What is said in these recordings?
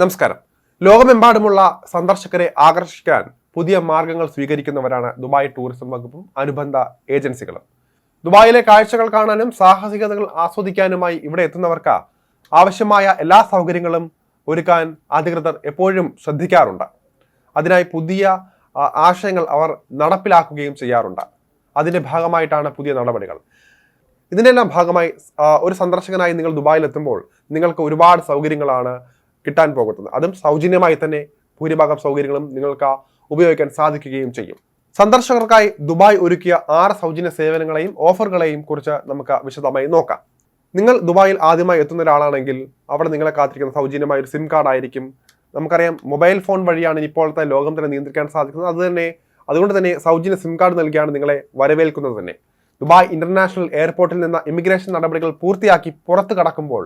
നമസ്കാരം. ലോകമെമ്പാടുമുള്ള സന്ദർശകരെ ആകർഷിക്കാൻ പുതിയ മാർഗങ്ങൾ സ്വീകരിക്കുന്നവരാണ് ദുബായ് ടൂറിസം വകുപ്പും അനുബന്ധ ഏജൻസികളും. ദുബായിലെ കാഴ്ചകൾ കാണാനും സാഹസികതകൾ ആസ്വദിക്കാനുമായി ഇവിടെ എത്തുന്നവർക്ക് ആവശ്യമായ എല്ലാ സൗകര്യങ്ങളും ഒരുക്കാൻ അധികൃതർ എപ്പോഴും ശ്രദ്ധിക്കാറുണ്ട്. അതിനായി പുതിയ ആശയങ്ങൾ അവർ നടപ്പിലാക്കുകയും ചെയ്യാറുണ്ട്. അതിന്റെ ഭാഗമായിട്ടാണ് പുതിയ നടപടികൾ. ഇതിനെല്ലാം ഭാഗമായി ഒരു സന്ദർശകനായി നിങ്ങൾ ദുബായിൽ എത്തുമ്പോൾ നിങ്ങൾക്ക് ഒരുപാട് സൗകര്യങ്ങളാണ് കിട്ടാൻ പോകുന്നത്. അതും സൗജന്യമായി തന്നെ ഭൂരിഭാഗം സൗകര്യങ്ങളും നിങ്ങൾക്ക് ഉപയോഗിക്കാൻ സാധിക്കുകയും ചെയ്യും. സന്ദർശകർക്കായി ദുബായ് ഒരുക്കിയ ആറ് സൗജന്യ സേവനങ്ങളെയും ഓഫറുകളെയും കുറിച്ച് നമുക്ക് വിശദമായി നോക്കാം. നിങ്ങൾ ദുബായിൽ ആദ്യമായി എത്തുന്ന ഒരാളാണെങ്കിൽ അവിടെ നിങ്ങളെ കാത്തിരിക്കുന്ന സൗജന്യമായ ഒരു സിം കാർഡ് ആയിരിക്കും. നമുക്കറിയാം മൊബൈൽ ഫോൺ വഴിയാണ് ഇപ്പോഴത്തെ ലോകം തന്നെ നിയന്ത്രിക്കാൻ സാധിക്കുന്നത്. അത് തന്നെ അതുകൊണ്ട് തന്നെ സൗജന്യ സിം കാർഡ് നൽകിയാണ് നിങ്ങളെ വരവേൽക്കുന്നത് തന്നെ. ദുബായ് ഇന്റർനാഷണൽ എയർപോർട്ടിൽ നിന്ന് ഇമിഗ്രേഷൻ നടപടികൾ പൂർത്തിയാക്കി പുറത്തു കടക്കുമ്പോൾ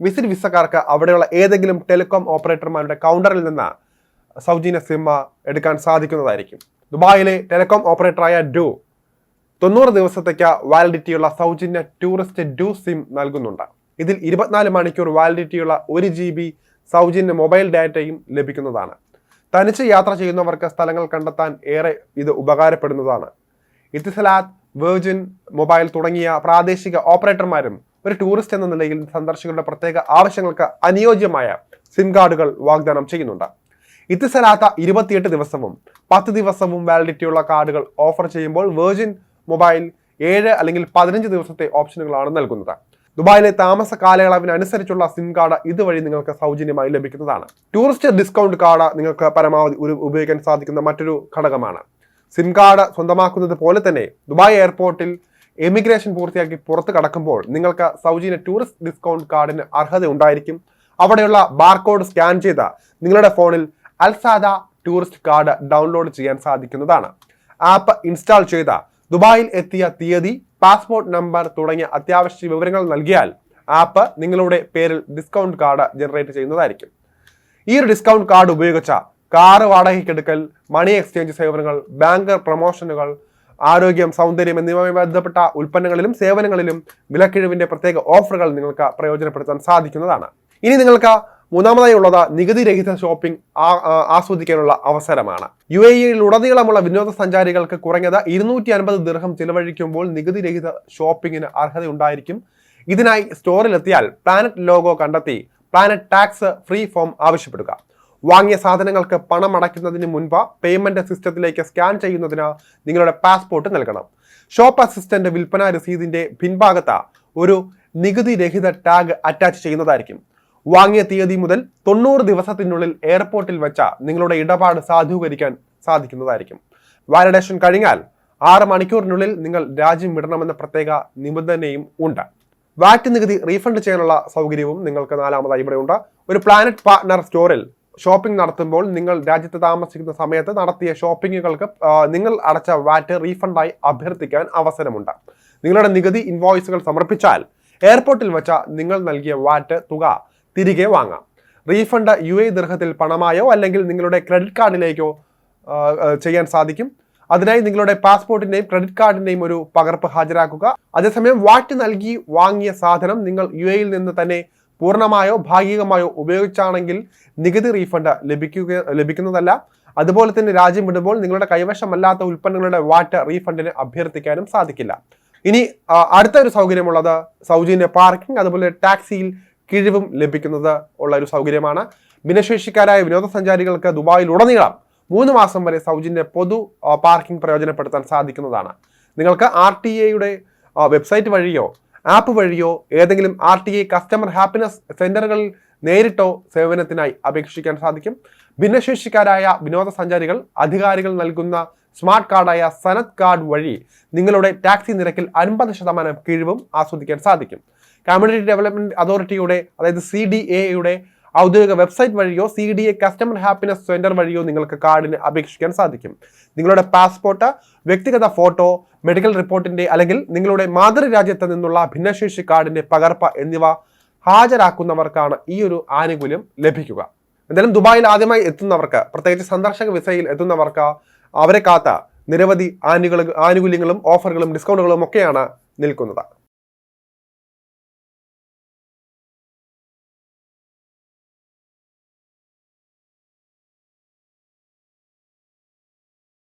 വിസിറ്റ് വിസക്കാർക്ക് അവിടെയുള്ള ഏതെങ്കിലും ടെലികോം ഓപ്പറേറ്റർമാരുടെ കൗണ്ടറിൽ നിന്ന് സൗജന്യ സിമ എടുക്കാൻ സാധിക്കുന്നതായിരിക്കും. ദുബായിലെ ടെലികോം ഓപ്പറേറ്ററായ ഡു തൊണ്ണൂറ് ദിവസത്തേക്ക് വാലിഡിറ്റിയുള്ള സൗജന്യ ടൂറിസ്റ്റ് ഡു സിം നൽകുന്നുണ്ട്. ഇതിൽ ഇരുപത്തിനാല് മണിക്കൂർ വാലിഡിറ്റിയുള്ള ഒരു ജി ബി സൗജന്യ മൊബൈൽ ഡാറ്റയും ലഭിക്കുന്നതാണ്. തനിച്ച് യാത്ര ചെയ്യുന്നവർക്ക് സ്ഥലങ്ങൾ കണ്ടെത്താൻ ഏറെ ഇത് ഉപകാരപ്പെടുന്നതാണ്. ഇത്തിസലാത്ത് വെർജിൻ മൊബൈൽ തുടങ്ങിയ പ്രാദേശിക ഓപ്പറേറ്റർമാരും ഒരു ടൂറിസ്റ്റ് എന്ന നിലയിൽ സന്ദർശകരുടെ പ്രത്യേക ആവശ്യങ്ങൾക്ക് അനുയോജ്യമായ സിം കാർഡുകൾ വാഗ്ദാനം ചെയ്യുന്നുണ്ട്. ഇത്തിസലാത്ത ഇരുപത്തിയെട്ട് ദിവസവും പത്ത് ദിവസവും വാലിഡിറ്റിയുള്ള കാർഡുകൾ ഓഫർ ചെയ്യുമ്പോൾ വെർജിൻ മൊബൈൽ ഏഴ് അല്ലെങ്കിൽ പതിനഞ്ച് ദിവസത്തെ ഓപ്ഷനുകളാണ് നൽകുന്നത്. ദുബായിലെ താമസ കാലയളവിനനുസരിച്ചുള്ള സിം കാർഡ് ഇതുവഴി നിങ്ങൾക്ക് സൗജന്യമായി ലഭിക്കുന്നതാണ്. ടൂറിസ്റ്റ് ഡിസ്കൗണ്ട് കാർഡ് നിങ്ങൾക്ക് പരമാവധി ഒരു ഉപയോഗിക്കാൻ സാധിക്കുന്ന മറ്റൊരു ഘടകമാണ്. സിം കാർഡ് സ്വന്തമാക്കുന്നത് പോലെ തന്നെ ദുബായ് എയർപോർട്ടിൽ എമിഗ്രേഷൻ പൂർത്തിയാക്കി പുറത്ത് കടക്കുമ്പോൾ നിങ്ങൾക്ക് സൗജന്യ ടൂറിസ്റ്റ് ഡിസ്കൗണ്ട് കാർഡിന് അർഹത ഉണ്ടായിരിക്കും. അവിടെയുള്ള ബാർകോഡ് സ്കാൻ ചെയ്ത നിങ്ങളുടെ ഫോണിൽ അൽസാദ ടൂറിസ്റ്റ് കാർഡ് ഡൗൺലോഡ് ചെയ്യാൻ സാധിക്കുന്നതാണ്. ആപ്പ് ഇൻസ്റ്റാൾ ചെയ്ത ദുബായിൽ എത്തിയ തീയതി പാസ്പോർട്ട് നമ്പർ തുടങ്ങിയ അത്യാവശ്യ വിവരങ്ങൾ നൽകിയാൽ ആപ്പ് നിങ്ങളുടെ പേരിൽ ഡിസ്കൗണ്ട് കാർഡ് ജനറേറ്റ് ചെയ്യുന്നതായിരിക്കും. ഈ ഒരു ഡിസ്കൗണ്ട് കാർഡ് ഉപയോഗിച്ച കാറ് വാടകയ്ക്കെടുക്കൽ മണി എക്സ്ചേഞ്ച് സേവനങ്ങൾ ബാങ്ക് പ്രൊമോഷനുകൾ ആരോഗ്യം സൗന്ദര്യം എന്നിവയുമായി ബന്ധപ്പെട്ട ഉൽപ്പന്നങ്ങളിലും സേവനങ്ങളിലും വിലക്കിഴിവിന്റെ പ്രത്യേക ഓഫറുകൾ നിങ്ങൾക്ക് പ്രയോജനപ്പെടുത്താൻ സാധിക്കുന്നതാണ്. ഇനി നിങ്ങൾക്ക് മൂന്നാമതായി ഉള്ളത് നികുതി രഹിത ഷോപ്പിംഗ് ആസ്വദിക്കാനുള്ള അവസരമാണ്. യു എ ഇയിലുടനീളമുള്ള വിനോദസഞ്ചാരികൾക്ക് കുറഞ്ഞത് ഇരുന്നൂറ്റി അൻപത് ദീർഘം ചിലവഴിക്കുമ്പോൾ നികുതി രഹിത ഷോപ്പിംഗിന് അർഹതയുണ്ടായിരിക്കും. ഇതിനായി സ്റ്റോറിലെത്തിയാൽ പ്ലാനറ്റ് ലോഗോ കണ്ടെത്തി പ്ലാനറ്റ് ടാക്സ് ഫ്രീ ഫോം ആവശ്യപ്പെടുക. വാങ്ങിയ സാധനങ്ങൾക്ക് പണം അടയ്ക്കുന്നതിന് മുൻപ് പേയ്മെന്റ് സിസ്റ്റത്തിലേക്ക് സ്കാൻ ചെയ്യുന്നതിന് നിങ്ങളുടെ പാസ്പോർട്ട് നൽകണം. ഷോപ്പ് അസിസ്റ്റന്റ് വിൽപ്പന രസീതിന്റെ പിൻഭാഗത്ത് ഒരു നികുതി രഹിത ടാഗ് അറ്റാച്ച് ചെയ്യുന്നതായിരിക്കും. വാങ്ങിയ തീയതി മുതൽ തൊണ്ണൂറ് ദിവസത്തിനുള്ളിൽ എയർപോർട്ടിൽ വെച്ച നിങ്ങളുടെ ഇടപാട് സാധൂകരിക്കാൻ സാധിക്കുന്നതായിരിക്കും. വാലിഡേഷൻ കഴിഞ്ഞാൽ ആറ് മണിക്കൂറിനുള്ളിൽ നിങ്ങൾ രാജ്യം വിടണമെന്ന പ്രത്യേക നിബന്ധനയും ഉണ്ട്. വാറ്റ് നികുതി റീഫണ്ട് ചെയ്യാനുള്ള സൗകര്യവും നിങ്ങൾക്ക് നാലാമതായി ഇവിടെ ഉണ്ട് ഒരു പ്ലാനറ്റ് പാർട്ട്ണർ സ്റ്റോറിൽ ഷോപ്പിംഗ് നടത്തുമ്പോൾ നിങ്ങൾ രാജ്യത്ത് താമസിക്കുന്ന സമയത്ത് നടത്തിയ ഷോപ്പിങ്ങുകൾക്ക് നിങ്ങൾ അടച്ച വാറ്റ് റീഫണ്ടായി അഭ്യർത്ഥിക്കാൻ അവസരമുണ്ട്. നിങ്ങളുടെ നികുതി ഇൻവോയ്സുകൾ സമർപ്പിച്ചാൽ എയർപോർട്ടിൽ വെച്ച നിങ്ങൾ നൽകിയ വാറ്റ് തുക തിരികെ വാങ്ങാം. റീഫണ്ട് യു എ ദീർഘത്തിൽ പണമായോ അല്ലെങ്കിൽ നിങ്ങളുടെ ക്രെഡിറ്റ് കാർഡിലേക്കോ ചെയ്യാൻ സാധിക്കും. അതിനായി നിങ്ങളുടെ പാസ്പോർട്ടിന്റെയും ക്രെഡിറ്റ് കാർഡിന്റെയും ഒരു പകർപ്പ് ഹാജരാക്കുക. അതേസമയം വാറ്റ് നൽകി വാങ്ങിയ സാധനം നിങ്ങൾ യു എയിൽ നിന്ന് തന്നെ പൂർണമായോ ഭാഗികമായോ ഉപയോഗിച്ചാണെങ്കിൽ നികുതി റീഫണ്ട് ലഭിക്കുക ലഭിക്കുന്നതല്ല. അതുപോലെ തന്നെ രാജ്യം വിടുമ്പോൾ നിങ്ങളുടെ കൈവശമല്ലാത്ത ഉൽപ്പന്നങ്ങളുടെ വാറ്റ് റീഫണ്ടിന് അഭ്യർത്ഥിക്കാനും സാധിക്കില്ല. ഇനി അടുത്ത ഒരു സൗകര്യമുള്ളത് സൗജന്യ പാർക്കിംഗ് അതുപോലെ ടാക്സിയിൽ കിഴിവും ലഭിക്കുന്നത് ഉള്ള ഒരു സൗകര്യമാണ്. ഭിന്നശേഷിക്കാരായ വിനോദസഞ്ചാരികൾക്ക് ദുബായിൽ ഉടനീളം മൂന്ന് മാസം വരെ സൗജന്യ പൊതു പാർക്കിംഗ് പ്രയോജനപ്പെടുത്താൻ സാധിക്കുന്നതാണ്. നിങ്ങൾക്ക് ആർ ടി എയുടെ വെബ്സൈറ്റ് വഴിയോ ആപ്പ് വഴിയോ ഏതെങ്കിലും R T I customer happiness സെന്ററുകളിൽ നേരിട്ടോ സേവനത്തിനായി അപേക്ഷിക്കാൻ സാധിക്കും. ഭിന്നശേഷിക്കാരായ വിനോദസഞ്ചാരികൾ അധികാരികൾ നൽകുന്ന സ്മാർട്ട് കാർഡായ സനത് കാർഡ് വഴി നിങ്ങളുടെ ടാക്സി നിരക്കിൽ അൻപത് ശതമാനം കിഴിവും ആസ്വദിക്കാൻ സാധിക്കും. കമ്മ്യൂണിറ്റി ഡെവലപ്മെന്റ് അതോറിറ്റിയുടെ അതായത് സി ഡി എയുടെ ഔദ്യോഗിക വെബ്സൈറ്റ് വഴിയോ C D A customer happiness centre വഴിയോ നിങ്ങൾക്ക് കാർഡിന് അപേക്ഷിക്കാൻ സാധിക്കും. നിങ്ങളുടെ പാസ്പോർട്ട് വ്യക്തിഗത ഫോട്ടോ മെഡിക്കൽ റിപ്പോർട്ടിന്റെ അല്ലെങ്കിൽ നിങ്ങളുടെ മാതൃരാജ്യത്ത് നിന്നുള്ള ഭിന്നശേഷി കാർഡിന്റെ പകർപ്പ് എന്നിവ ഹാജരാക്കുന്നവർക്കാണ് ഈ ഒരു ആനുകൂല്യം ലഭിക്കുക. എന്തായാലും ദുബായിൽ ആദ്യമായി എത്തുന്നവർക്ക് പ്രത്യേകിച്ച് സന്ദർശക വിസയിൽ എത്തുന്നവർക്ക് അവരെ കാത്ത നിരവധി ആനുകൂല ആനുകൂല്യങ്ങളും ഓഫറുകളും ഡിസ്കൗണ്ടുകളും ഒക്കെയാണ് നിൽക്കുന്നത്.